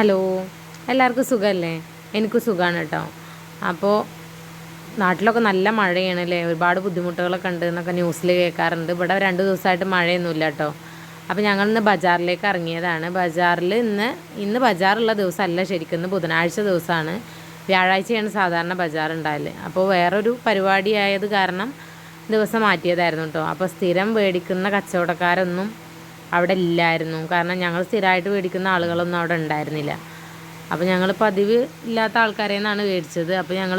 Hello. എല്ലാവർക്കും സുഖമല്ലേ എനിക്ക് സുഖമാണ് കേട്ടോ. അപ്പോൾ നാട്ടിലൊക്കെ നല്ല മഴയാണ് അല്ലേ ഒരുപാട് ബുദ്ധിമുട്ടുകളൊക്കെ ഉണ്ട് എന്നൊക്കെ ന്യൂസിൽ കേൾക്കാറുണ്ട്. ഇവിടെ രണ്ട് ദിവസമായിട്ട് മഴയൊന്നുമില്ല കേട്ടോ. അപ്പോൾ ഞങ്ങൾ ഇന്ന് ബജാറിലേക്ക് ഇറങ്ങിയതാണ്. ബജാറിൽ ഇന്ന് ഇന്ന് ബജാറുള്ള ദിവസമല്ല ശരിക്കും. ഇന്ന് ബുധനാഴ്ച ദിവസമാണ്. വ്യാഴാഴ്ചയാണ് സാധാരണ ബജാർ ഉണ്ടായത് അപ്പോൾ വേറൊരു പരിപാടി ആയത് കാരണം ദിവസം മാറ്റിയതായിരുന്നു കേട്ടോ. അപ്പോൾ സ്ഥിരം മേടിക്കുന്ന കച്ചവടക്കാരൊന്നും അവിടെ ഇല്ലായിരുന്നു. കാരണം ഞങ്ങൾ സ്ഥിരമായിട്ട് മേടിക്കുന്ന ആളുകളൊന്നും അവിടെ ഉണ്ടായിരുന്നില്ല. അപ്പോൾ ഞങ്ങൾ പതിവ് ഇല്ലാത്ത ആൾക്കാരെ നിന്നാണ് മേടിച്ചത്. അപ്പോൾ ഞങ്ങൾ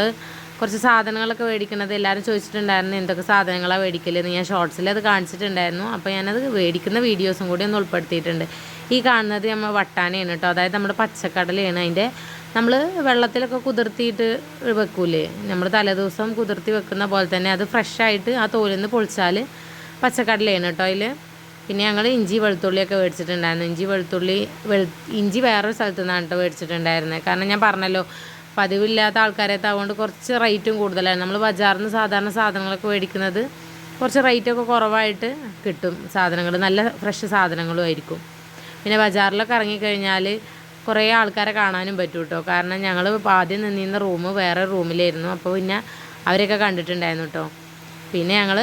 കുറച്ച് സാധനങ്ങളൊക്കെ മേടിക്കുന്നത് എല്ലാവരും ചോദിച്ചിട്ടുണ്ടായിരുന്നു എന്തൊക്കെ സാധനങ്ങളാണ് മേടിക്കലെന്ന് ഞാൻ ഷോർട്സിൽ അത് കാണിച്ചിട്ടുണ്ടായിരുന്നു. അപ്പോൾ ഞാനത് മേടിക്കുന്ന വീഡിയോസും കൂടി ഒന്ന് ഉൾപ്പെടുത്തിയിട്ടുണ്ട്. ഈ കാണുന്നത് നമ്മൾ വട്ടാനയാണ് കേട്ടോ അതായത് നമ്മുടെ പച്ചക്കടലയാണ്. അതിന്റെ നമ്മൾ വെള്ളത്തിലൊക്കെ കുതിർത്തിയിട്ട് വെക്കൂലേ? നമ്മൾ തലേദിവസം കുതിർത്തി വെക്കുന്ന പോലെ തന്നെ അത് ഫ്രഷായിട്ട് ആ തോലിൽ നിന്ന് പൊളിച്ചാൽ പച്ചക്കടലയാണ് കേട്ടോ അതിൽ പിന്നെ ഞങ്ങൾ ഇഞ്ചി വെളുത്തുള്ളിയൊക്കെ മേടിച്ചിട്ടുണ്ടായിരുന്നു. ഇഞ്ചി വെളുത്തുള്ളി വെളു ഇഞ്ചി വേറൊരു സ്ഥലത്തു നിന്നാണ് കേട്ടോ മേടിച്ചിട്ടുണ്ടായിരുന്നത് കാരണം ഞാൻ പറഞ്ഞല്ലോ പതിവില്ലാത്ത ആൾക്കാരെ അതുകൊണ്ട് കുറച്ച് റേറ്റും കൂടുതലാണ്. നമ്മൾ ബജാറിൽ നിന്ന് സാധാരണ സാധനങ്ങളൊക്കെ മേടിക്കുന്നത് കുറച്ച് റേറ്റൊക്കെ കുറവായിട്ട് കിട്ടും സാധനങ്ങൾ നല്ല ഫ്രഷ് സാധനങ്ങളും ആയിരിക്കും. പിന്നെ ബജാറിലൊക്കെ ഇറങ്ങിക്കഴിഞ്ഞാൽ കുറേ ആൾക്കാരെ കാണാനും പറ്റും കേട്ടോ കാരണം ഞങ്ങൾ ആദ്യം നിന്നിരുന്ന റൂം വേറെ റൂമിലായിരുന്നു. അപ്പോൾ പിന്നെ അവരെയൊക്കെ കണ്ടിട്ടുണ്ടായിരുന്നു കേട്ടോ പിന്നെ ഞങ്ങൾ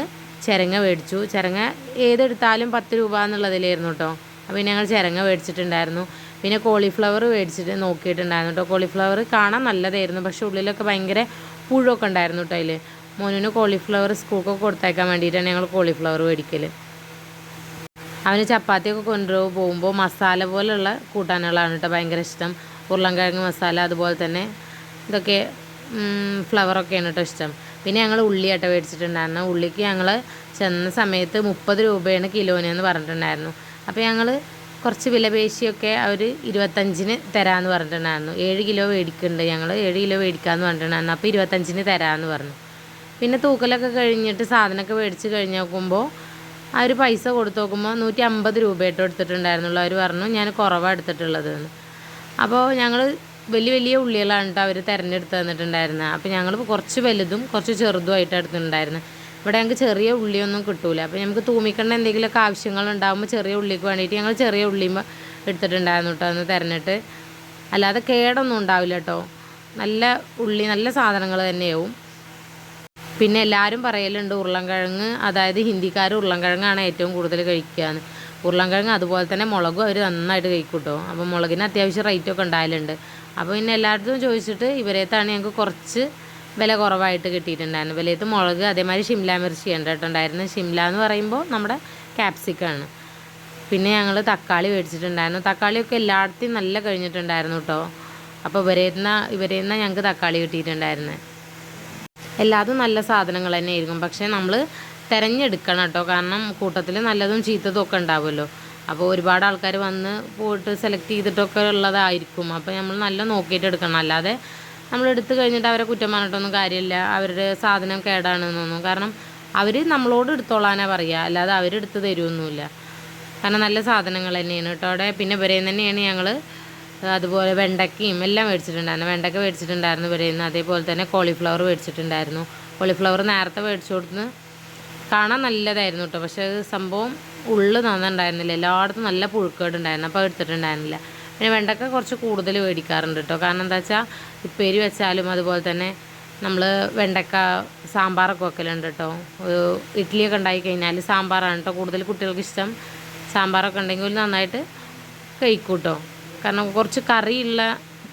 ചിരങ്ങ മേടിച്ചു. ചിരങ്ങ ഏതെടുത്താലും പത്ത് രൂപ എന്നുള്ളതിലായിരുന്നു കേട്ടോ. അപ്പോൾ ഞങ്ങൾ ചിരങ്ങ മേടിച്ചിട്ടുണ്ടായിരുന്നു. പിന്നെ കോളിഫ്ലവർ മേടിച്ചിട്ട് നോക്കിയിട്ടുണ്ടായിരുന്നു കേട്ടോ. കോളിഫ്ലവർ കാണാൻ നല്ലതായിരുന്നു. പക്ഷേ ഉള്ളിലൊക്കെ ഭയങ്കര പുഴുവൊക്കെ ഉണ്ടായിരുന്നു കേട്ടോ അതിൽ മോനുവിന് കോളിഫ്ലവർ സ്കൂൾക്കൊക്കെ കൊടുത്തേക്കാൻ വേണ്ടിയിട്ടാണ് ഞങ്ങൾ കോളിഫ്ലവർ മേടിക്കൽ അവന് ചപ്പാത്തിയൊക്കെ കൊണ്ടുപോകും പോകുമ്പോൾ മസാല പോലെയുള്ള കൂട്ടാനുകളാണ് കേട്ടോ ഭയങ്കര ഇഷ്ടം. ഉരുളൻകിഴങ്ങ് മസാല അതുപോലെ തന്നെ ഇതൊക്കെ ഫ്ലവറൊക്കെയാണ് കേട്ടോ ഇഷ്ടം. പിന്നെ ഞങ്ങൾ ഉള്ളിയാട്ടോ മേടിച്ചിട്ടുണ്ടായിരുന്നു. ഉള്ളിക്ക് ഞങ്ങൾ ചെന്ന സമയത്ത് മുപ്പത് രൂപയാണ് കിലോനെന്ന് പറഞ്ഞിട്ടുണ്ടായിരുന്നു. അപ്പോൾ ഞങ്ങൾ കുറച്ച് വിലപേശിയൊക്കെ അവർ ഇരുപത്തഞ്ചിന് തരാമെന്ന് പറഞ്ഞിട്ടുണ്ടായിരുന്നു. ഏഴ് കിലോ മേടിക്കുന്നുണ്ട് ഞങ്ങൾ ഏഴ് കിലോ മേടിക്കാമെന്ന് പറഞ്ഞിട്ടുണ്ടായിരുന്നു. അപ്പോൾ ഇരുപത്തഞ്ചിന് തരാമെന്ന് പറഞ്ഞു. പിന്നെ തൂക്കലൊക്കെ കഴിഞ്ഞിട്ട് സാധനമൊക്കെ മേടിച്ച് കഴിഞ്ഞ് നോക്കുമ്പോൾ ആ ഒരു പൈസ കൊടുത്തു നോക്കുമ്പോൾ നൂറ്റി അമ്പത് രൂപയായിട്ട് എടുത്തിട്ടുണ്ടായിരുന്നുള്ളൂ അവർ പറഞ്ഞു ഞാൻ കുറവാണ് എടുത്തിട്ടുള്ളതെന്ന് അപ്പോൾ ഞങ്ങൾ വലിയ വലിയ ഉള്ളികളാണ് കേട്ടോ അവർ തിരഞ്ഞെടുത്ത് തന്നിട്ടുണ്ടായിരുന്നത് അപ്പോൾ ഞങ്ങൾ കുറച്ച് വലുതും കുറച്ച് ചെറുതുമായിട്ട് എടുത്തിട്ടുണ്ടായിരുന്നു. ഇവിടെ ഞങ്ങൾക്ക് ചെറിയ ഉള്ളിയൊന്നും കിട്ടൂല. അപ്പോൾ നമുക്ക് തൂമിക്കേണ്ട എന്തെങ്കിലുമൊക്കെ ആവശ്യങ്ങളുണ്ടാകുമ്പോൾ ചെറിയ ഉള്ളിക്ക് വേണ്ടിയിട്ട് ഞങ്ങൾ ചെറിയ ഉള്ളിയും എടുത്തിട്ടുണ്ടായിരുന്നു കേട്ടോ അന്ന് തിരഞ്ഞിട്ട്. അല്ലാതെ കേടൊന്നും ഉണ്ടാവില്ല കേട്ടോ. നല്ല ഉള്ളി നല്ല സാധനങ്ങൾ തന്നെയാവും. പിന്നെ എല്ലാവരും പറയലുണ്ട് ഉരുളൻകിഴങ്ങ് അതായത് ഹിന്ദിക്കാർ ഉരുളൻകിഴങ്ങാണ് ഏറ്റവും കൂടുതൽ കഴിക്കുകയെന്ന് ഉരുളൻകിഴങ്ങ് അതുപോലെ തന്നെ മുളകും അവർ നന്നായിട്ട് കഴിക്കും കേട്ടോ അപ്പോൾ മുളകിന് അത്യാവശ്യം റേറ്റൊക്കെ ഉണ്ടായാലുണ്ട്. അപ്പോൾ പിന്നെ എല്ലായിടത്തും ചോദിച്ചിട്ട് ഇവരേത്താണ് ഞങ്ങൾക്ക് കുറച്ച് വില കുറവായിട്ട് കിട്ടിയിട്ടുണ്ടായിരുന്നു വിലയത്ത് മുളക് അതേമാതിരി ഷിംല മിർച്ചി ഉണ്ടായിരുന്നു ഷിംല എന്ന് പറയുമ്പോൾ നമ്മുടെ ക്യാപ്സിക്കാണ്. പിന്നെ ഞങ്ങൾ തക്കാളി മേടിച്ചിട്ടുണ്ടായിരുന്നു. തക്കാളിയൊക്കെ എല്ലായിടത്തും നല്ല കഴിഞ്ഞിട്ടുണ്ടായിരുന്നു കേട്ടോ. അപ്പോൾ ഇവരേന്ന ഇവരേന്ന ഞങ്ങൾക്ക് തക്കാളി കിട്ടിയിട്ടുണ്ടായിരുന്നത് എല്ലാതും നല്ല സാധനങ്ങൾ തന്നെ ആയിരിക്കും പക്ഷേ നമ്മൾ തിരഞ്ഞെടുക്കണം കേട്ടോ. കാരണം കൂട്ടത്തിൽ നല്ലതും ചീത്തതും ഒക്കെ ഉണ്ടാവുമല്ലോ. അപ്പോൾ ഒരുപാട് ആൾക്കാർ വന്ന് പോയിട്ട് സെലക്ട് ചെയ്തിട്ടൊക്കെ ഉള്ളതായിരിക്കും. അപ്പോൾ നമ്മൾ നല്ല നോക്കിയിട്ട് എടുക്കണം. അല്ലാതെ നമ്മൾ എടുത്തു കഴിഞ്ഞിട്ട് അവരെ കുറ്റം പറഞ്ഞിട്ടൊന്നും കാര്യമില്ല. അവരുടെ സാധനം കേടാണെന്നൊന്നും. കാരണം അവർ നമ്മളോട് എടുത്തോളാനാണ് പറയുക. അല്ലാതെ അവരെടുത്ത് തരുമൊന്നുമില്ല കാരണം നല്ല സാധനങ്ങൾ തന്നെയാണ് കേട്ടോ അവിടെ. പിന്നെ ഇവരെയും തന്നെയാണ് ഞങ്ങൾ അതുപോലെ വെണ്ടയ്ക്കയും എല്ലാം മേടിച്ചിട്ടുണ്ടായിരുന്നു വെണ്ടയ്ക്ക മേടിച്ചിട്ടുണ്ടായിരുന്നു ഇവരെയും അതേപോലെ തന്നെ കോളിഫ്ലവർ മേടിച്ചിട്ടുണ്ടായിരുന്നു. കോളിഫ്ലവർ നേരത്തെ മേടിച്ചു കൊടുത്ത് കാണാൻ നല്ലതായിരുന്നു കേട്ടോ പക്ഷേ സംഭവം ഉള്ളു നന്നുണ്ടായിരുന്നില്ല. എല്ലായിടത്തും നല്ല പുഴുക്കേടുണ്ടായിരുന്നു. അപ്പോൾ എടുത്തിട്ടുണ്ടായിരുന്നില്ല. പിന്നെ വെണ്ടക്ക കുറച്ച് കൂടുതൽ മേടിക്കാറുണ്ട് കേട്ടോ കാരണം എന്താ വെച്ചാൽ ഉപ്പേരി വെച്ചാലും അതുപോലെ തന്നെ നമ്മൾ വെണ്ടക്ക സാമ്പാറൊക്കെ വെക്കലുണ്ട് കേട്ടോ ഇഡ്ഡലിയൊക്കെ ഉണ്ടായി കഴിഞ്ഞാൽ സാമ്പാറാണ് കേട്ടോ കൂടുതൽ കുട്ടികൾക്ക് ഇഷ്ടം. സാമ്പാറൊക്കെ ഉണ്ടെങ്കിൽ നന്നായിട്ട് കഴിക്കും കേട്ടോ കാരണം കുറച്ച് കറിയുള്ള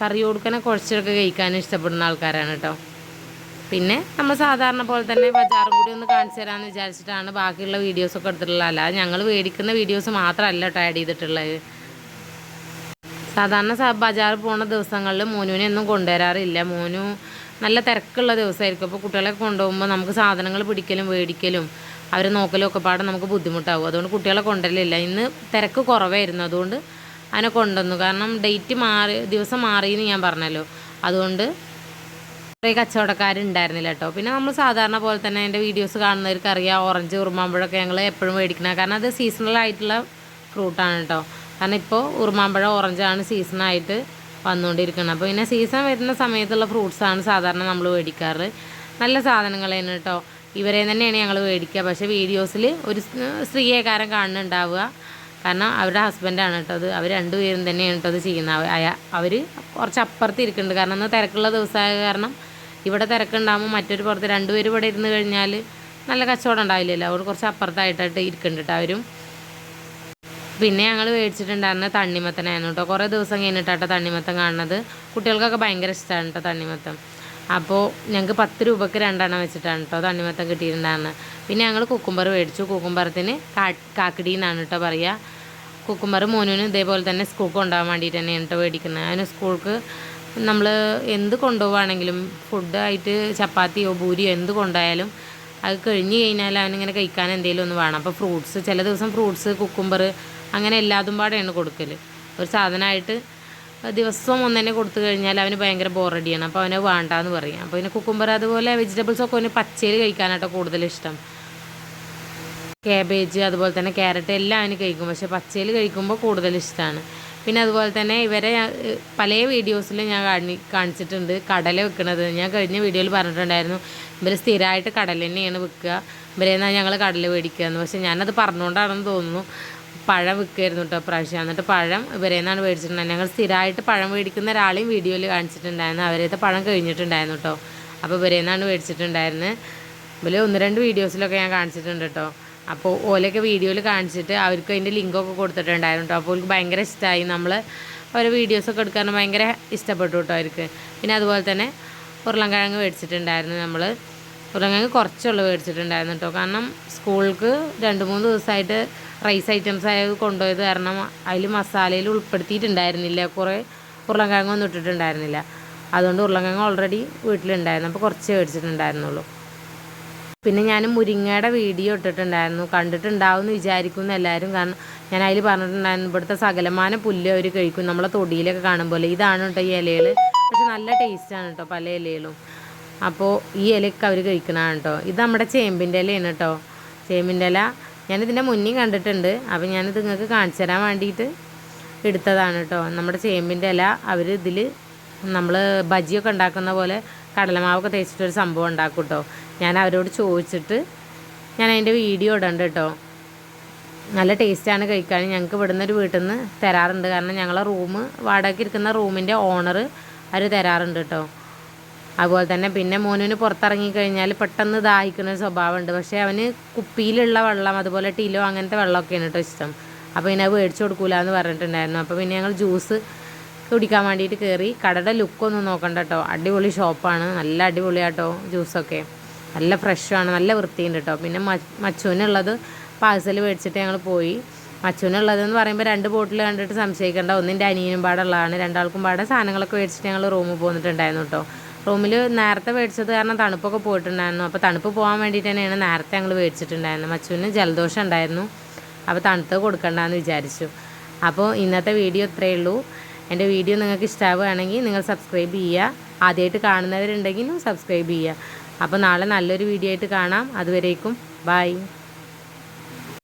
കറി കൊടുക്കണ കുറച്ചൊക്കെ കഴിക്കാനും ഇഷ്ടപ്പെടുന്ന ആൾക്കാരാണ് കേട്ടോ പിന്നെ നമ്മൾ സാധാരണ പോലെ തന്നെ ബജാറും കൂടി ഒന്ന് കാണിച്ചു തരാമെന്ന് വിചാരിച്ചിട്ടാണ് ബാക്കിയുള്ള വീഡിയോസൊക്കെ എടുത്തിട്ടുള്ളത്. അല്ലാതെ ഞങ്ങൾ മേടിക്കുന്ന വീഡിയോസ് മാത്രമല്ല കേട്ടോ ആഡ് ചെയ്തിട്ടുള്ളത്. സാധാരണ ബജാർ പോകുന്ന ദിവസങ്ങളിൽ മോനുവിനെ ഒന്നും കൊണ്ടുവരാറില്ല. മോനു നല്ല തിരക്കുള്ള ദിവസമായിരിക്കും. അപ്പോൾ കുട്ടികളെ കൊണ്ടുപോകുമ്പോൾ നമുക്ക് സാധനങ്ങൾ പിടിക്കലും മേടിക്കലും അവരെ നോക്കലും ഒക്കെ പാടെ നമുക്ക് ബുദ്ധിമുട്ടാവും. അതുകൊണ്ട് കുട്ടികളെ കൊണ്ടുവരലില്ല. ഇന്ന് തിരക്ക് കുറവായിരുന്നു. അതുകൊണ്ട് അതിനെ കൊണ്ടുവന്നു. കാരണം ഡേറ്റ് മാറി ദിവസം മാറിയെന്ന് ഞാൻ പറഞ്ഞല്ലോ. അതുകൊണ്ട് കുറേ കച്ചവടക്കാരുണ്ടായിരുന്നില്ല കേട്ടോ. പിന്നെ നമ്മൾ സാധാരണ പോലെ തന്നെ എന്റെ വീഡിയോസ് കാണുന്നവർക്ക് അറിയാം ഓറഞ്ച് ഉറുമാമ്പഴമൊക്കെ ഞങ്ങൾ എപ്പോഴും മേടിക്കണം. കാരണം അത് സീസണൽ ആയിട്ടുള്ള ഫ്രൂട്ടാണ് കേട്ടോ. കാരണം ഇപ്പോൾ ഉറുമാമ്പഴം ഓറഞ്ചാണ് സീസണായിട്ട് വന്നുകൊണ്ടിരിക്കുന്നത്. അപ്പോൾ പിന്നെ സീസൺ വരുന്ന സമയത്തുള്ള ഫ്രൂട്ട്സാണ് സാധാരണ നമ്മൾ മേടിക്കാറ്. നല്ല സാധനങ്ങൾ തന്നെ കേട്ടോ. ഇവരെ തന്നെയാണ് ഞങ്ങൾ മേടിക്കുക. പക്ഷേ വീഡിയോസിൽ ഒരു സ്ത്രീയേക്കാരൻ കാണുന്നുണ്ടാവുക. കാരണം അവരുടെ ഹസ്ബൻഡാണ് കേട്ടോ അത്. അവർ രണ്ടുപേരും തന്നെയാണ് കേട്ടോ അത് ചെയ്യുന്നത്. അവർ കുറച്ച് അപ്പുറത്ത് ഇരിക്കുന്നുണ്ട്. കാരണം അന്ന് തിരക്കുള്ള ദിവസമായ കാരണം ഇവിടെ തിരക്കുണ്ടാകുമ്പോൾ മറ്റൊരു പുറത്ത് രണ്ടുപേരും ഇവിടെ ഇരുന്ന് കഴിഞ്ഞാൽ നല്ല കച്ചവടം ഉണ്ടാവില്ലല്ലോ. അവർ കുറച്ച് അപ്പുറത്തായിട്ടായിട്ട് ഇരിക്കുന്നുണ്ട് അവരും. പിന്നെ ഞങ്ങൾ മേടിച്ചിട്ടുണ്ടായിരുന്ന തണ്ണിമത്തനായിരുന്നു കേട്ടോ. കുറേ ദിവസം കഴിഞ്ഞിട്ടാട്ടോ തണ്ണിമത്തം കാണുന്നത്. കുട്ടികൾക്കൊക്കെ ഭയങ്കര ഇഷ്ടമാണ് കേട്ടോ തണ്ണിമത്തം അപ്പോൾ ഞങ്ങൾക്ക് പത്ത് രൂപയ്ക്ക് രണ്ടെണ്ണം വെച്ചിട്ടാണ് കേട്ടോ തണ്ണിമത്തം കിട്ടിയിട്ടുണ്ടായിരുന്നത്. പിന്നെ ഞങ്ങൾ കുക്കുംബർ മേടിച്ചു. കുക്കുംബറത്തിന് കാ കാക്കിടി എന്നാണ് കേട്ടോ പറയുക. കുക്കുംബർ മോനുവിന് ഇതേപോലെ തന്നെ സ്കൂൾക്ക് കൊണ്ടുപോകാൻ വേണ്ടിയിട്ട് തന്നെയാണ് കേട്ടോ മേടിക്കുന്നത്. അതിന് സ്കൂൾക്ക് നമ്മൾ എന്ത് കൊണ്ടുപോവുകയാണെങ്കിലും ഫുഡായിട്ട് ചപ്പാത്തിയോ പൂരിയോ എന്ത് കൊണ്ടുപോയാലും അത് കഴിഞ്ഞ് കഴിഞ്ഞാൽ അവനിങ്ങനെ കഴിക്കാൻ എന്തെങ്കിലും ഒന്ന് വേണം. അപ്പോൾ ഫ്രൂട്ട്സ് ചില ദിവസം ഫ്രൂട്ട്സ് കുക്കുംബർ അങ്ങനെ എല്ലാതും പാടെയാണ് കൊടുക്കൽ ഒരു സാധനമായിട്ട് ദിവസവും ഒന്ന് തന്നെ കൊടുത്തു കഴിഞ്ഞാൽ അവന് ഭയങ്കര ബോറടിയാണ് അപ്പോൾ അവന് വേണ്ടാന്ന് പറയും. അപ്പോൾ പിന്നെ കുക്കുംബർ അതുപോലെ വെജിറ്റബിൾസ് ഒക്കെ അവന് പച്ചയിൽ കഴിക്കാനായിട്ട് കൂടുതൽ ഇഷ്ടം. കാബേജ് അതുപോലെ തന്നെ ക്യാരറ്റ് എല്ലാം അവന് കഴിക്കും. പക്ഷേ പച്ചയിൽ കഴിക്കുമ്പോൾ കൂടുതൽ ഇഷ്ടമാണ് പിന്നെ അതുപോലെ തന്നെ ഇവരെ പല വീഡിയോസിലും ഞാൻ കാണി കാണിച്ചിട്ടുണ്ട്. കടല വെക്കുന്നത് ഞാൻ കഴിഞ്ഞ വീഡിയോയിൽ പറഞ്ഞിട്ടുണ്ടായിരുന്നു ഇവർ സ്ഥിരമായിട്ട് കടല തന്നെയാണ് വെക്കുക. ഇവരെന്നാ ഞങ്ങൾ കടല മേടിക്കുക എന്ന് പക്ഷേ ഞാനത് പറഞ്ഞുകൊണ്ടാണെന്ന് തോന്നുന്നു. പഴം വിൽക്കുമായിരുന്നു കേട്ടോ പ്രാവശ്യം എന്നിട്ട് പഴം ഇവരേന്നാണ് മേടിച്ചിട്ടുണ്ടായിരുന്നത്. ഞങ്ങൾ സ്ഥിരമായിട്ട് പഴം മേടിക്കുന്ന ഒരാളെയും വീഡിയോയിൽ കാണിച്ചിട്ടുണ്ടായിരുന്നു. അവരത്തെ പഴം കഴിഞ്ഞിട്ടുണ്ടായിരുന്നു കേട്ടോ. അപ്പോൾ ഇവരേന്നാണ് മേടിച്ചിട്ടുണ്ടായിരുന്നത്? ഇവർ ഒന്ന് രണ്ട് വീഡിയോസിലൊക്കെ ഞാൻ കാണിച്ചിട്ടുണ്ട് കേട്ടോ. അപ്പോൾ ഓലൊക്കെ വീഡിയോയിൽ കാണിച്ചിട്ട് അവർക്ക് അതിന്റെ ലിങ്കൊക്കെ കൊടുത്തിട്ടുണ്ടായിരുന്നു കേട്ടോ അപ്പോൾ അവർക്ക് ഭയങ്കര ഇഷ്ടമായി നമ്മൾ ഓരോ വീഡിയോസൊക്കെ എടുക്കാൻ ഭയങ്കര ഇഷ്ടപ്പെട്ടു കേട്ടോ അവർക്ക്. പിന്നെ അതുപോലെ തന്നെ ഉരുളൻകിഴങ്ങ് മേടിച്ചിട്ടുണ്ടായിരുന്നു നമ്മൾ ഉരുളൻകിഴങ്ങ് കുറച്ചുള്ള മേടിച്ചിട്ടുണ്ടായിരുന്നു കേട്ടോ കാരണം സ്കൂൾക്ക് രണ്ട് മൂന്ന് ദിവസമായിട്ട് റൈസ് ഐറ്റംസ് ആയത് കൊണ്ടുപോയത് കാരണം അതിൽ മസാലയിൽ ഉൾപ്പെടുത്തിയിട്ടുണ്ടായിരുന്നില്ല. കുറേ ഉരുളൻകിഴങ്ങൊന്നും ഇട്ടിട്ടുണ്ടായിരുന്നില്ല. അതുകൊണ്ട് ഉരുളങ്കിഴങ്ങ് ഓൾറെഡി വീട്ടിലുണ്ടായിരുന്നു. അപ്പോൾ കുറച്ച് മേടിച്ചിട്ടുണ്ടായിരുന്നുള്ളൂ. പിന്നെ ഞാൻ മുരിങ്ങയുടെ വീഡിയോ ഇട്ടിട്ടുണ്ടായിരുന്നു. കണ്ടിട്ടുണ്ടാവും വിചാരിക്കുന്നു എല്ലാവരും. കാരണം ഞാൻ അതിൽ പറഞ്ഞിട്ടുണ്ടായിരുന്നു ഇവിടുത്തെ സകലമാന പുല്ല് അവർ കഴിക്കും. നമ്മളെ തൊടിയിലൊക്കെ കാണും പോലെ. ഇതാണ് കേട്ടോ ഈ ഇലകൾ പക്ഷെ നല്ല ടേസ്റ്റാണ് കേട്ടോ പല ഇലകളും. അപ്പോൾ ഈ ഇലയൊക്കെ അവർ കഴിക്കണതാണ് കേട്ടോ. ഇത് നമ്മുടെ ചേമ്പിന്റെ ഇലയാണ് കേട്ടോ. ചേമ്പിന്റെ ഇല. ഞാനിതിന്റെ മുന്നേ കണ്ടിട്ടുണ്ട്. അപ്പോൾ ഞാനിത് നിങ്ങൾക്ക് കാണിച്ചു തരാൻ വേണ്ടിയിട്ട് എടുത്തതാണ് കേട്ടോ. നമ്മുടെ ചേമ്പിന്റെ ഇല അവർ ഇതിൽ നമ്മൾ ബജിയൊക്കെ ഉണ്ടാക്കുന്ന പോലെ കടലമാവൊക്കെ തേച്ചിട്ടൊരു സംഭവം ഉണ്ടാക്കും കേട്ടോ. ഞാൻ അവരോട് ചോദിച്ചിട്ട് ഞാൻ അതിന്റെ വീഡിയോ ഇടണ്ട് കേട്ടോ. നല്ല ടേസ്റ്റാണ് കഴിക്കാൻ. ഞങ്ങൾക്ക് ഇവിടുന്ന് ഒരു വീട്ടിൽ നിന്ന് തരാറുണ്ട്. കാരണം ഞങ്ങളുടെ റൂം വാടകയ്ക്ക് ഇരിക്കുന്ന റൂമിന്റെ ഓണർ അവർ തരാറുണ്ട് കേട്ടോ. അതുപോലെ തന്നെ പിന്നെ മോനുവിന് പുറത്തിറങ്ങി കഴിഞ്ഞാൽ പെട്ടെന്ന് ദാഹിക്കുന്ന ഒരു സ്വഭാവമുണ്ട്. പക്ഷേ അവന് കുപ്പിയിലുള്ള വെള്ളം അതുപോലെ ടീലോ അങ്ങനത്തെ വെള്ളമൊക്കെയാണ് കേട്ടോ ഇഷ്ടം. അപ്പോൾ പിന്നെ മേടിച്ചു കൊടുക്കൂല എന്ന് പറഞ്ഞിട്ടുണ്ടായിരുന്നു. അപ്പോൾ പിന്നെ ഞങ്ങൾ ജ്യൂസ് കുടിക്കാൻ വേണ്ടിയിട്ട് കയറി. കടയുടെ ലുക്കൊന്നും നോക്കണ്ട കേട്ടോ. അടിപൊളി ഷോപ്പാണ്. നല്ല അടിപൊളിയാട്ടോ ജ്യൂസൊക്കെ. നല്ല ഫ്രഷാണ് നല്ല വൃത്തിയുണ്ട് കേട്ടോ പിന്നെ മച്ചുവിനുള്ളത് പാഴ്സൽ മേടിച്ചിട്ട് ഞങ്ങൾ പോയി. മച്ചുവിനുള്ളതെന്ന് പറയുമ്പോൾ രണ്ട് ബോട്ടിൽ കണ്ടിട്ട് സംശയിക്കേണ്ട. ഒന്നിന്റെ അനിയനും പാടുള്ളതാണ് രണ്ടാൾക്കും പാടെ. സാധനങ്ങളൊക്കെ മേടിച്ചിട്ട് ഞങ്ങൾ റൂമിൽ പോന്നിട്ടുണ്ടായിരുന്നു കേട്ടോ റൂമിൽ നേരത്തെ മേടിച്ചത് കാരണം തണുപ്പൊക്കെ പോയിട്ടുണ്ടായിരുന്നു. അപ്പോൾ തണുപ്പ് പോകാൻ വേണ്ടിയിട്ട് തന്നെയാണ് നേരത്തെ ഞങ്ങൾ മേടിച്ചിട്ടുണ്ടായിരുന്നത്. മച്ചുവിന് ജലദോഷം ഉണ്ടായിരുന്നു. അപ്പോൾ തണുത്ത് കൊടുക്കണ്ടെന്ന് വിചാരിച്ചു. അപ്പോൾ ഇന്നത്തെ വീഡിയോ ഇത്രയേ ഉള്ളൂ. എന്റെ വീഡിയോ നിങ്ങൾക്ക് ഇഷ്ടമാവുകയാണെങ്കിൽ നിങ്ങൾ സബ്സ്ക്രൈബ് ചെയ്യുക. ആദ്യമായിട്ട് കാണുന്നവരുണ്ടെങ്കിലും സബ്സ്ക്രൈബ് ചെയ്യുക. അപ്പോൾ നാളെ നല്ലൊരു വീഡിയോ ആയിട്ട് കാണാം. അതുവരേക്കും. ബൈ